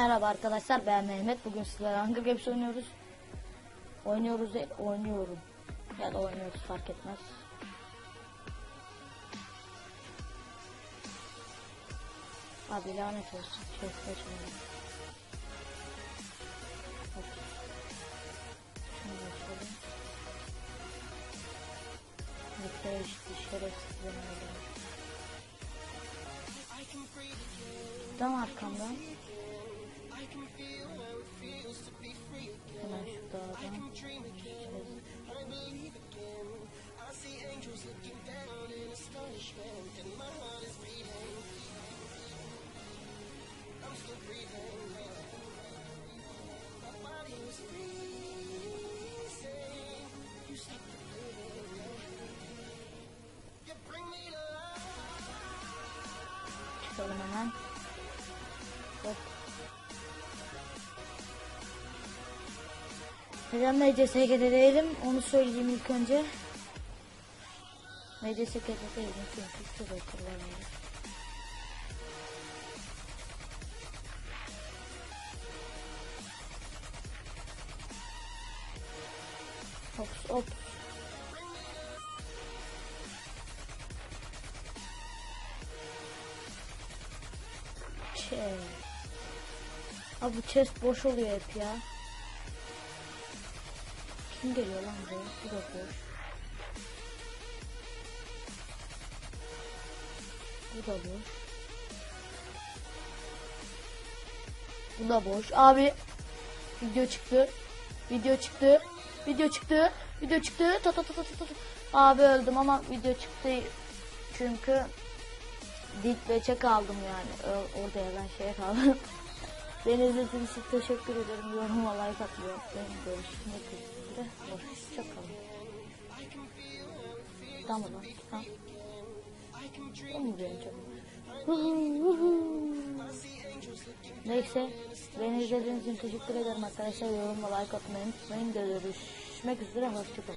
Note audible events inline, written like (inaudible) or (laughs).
Merhaba arkadaşlar ben Mehmet. Bugün sizlerle Hunger Games oynuyoruz. Oynuyoruz değil, oynuyorum. Ya da oynuyoruz fark etmez. Abi lanet olsun. Şunu başlayalım. Yoksa işte şerefsizlerin öyle. Tam arkamdan. can dream again. I believe again. I see angels looking down in astonishment, and my heart is beating. I'm still breathing. My body is. You. You bring me to life. Neden MCSG'de değilim onu söyleyeyim ilk önce. MCSG'de değilim çünkü şurada kullanıyorum. Hop hop. Chest. Abi chest boş oluyor hep ya. Kim geliyor lan buraya? Bu da boş. Bu da boş. Bu da boş. Abi video çıktı. Video çıktı. Video çıktı. Video çıktı. Ta ta ta ta ta. Abi öldüm ama video çıktı. Çünkü dik beçe kaldım yani. Ö- Orada yalan şeye kaldım. (laughs) Beni izlediğiniz için teşekkür ederim. Yoruma like atmayı unutmayın. Görüşmek üzere. Hoşçakalın. Tamam lan. Tamam. O mu benim canım? Neyse. Beni izlediğiniz için teşekkür ederim arkadaşlar. Yoruma like atmayı unutmayın. Görüşmek üzere. Hoşçakalın.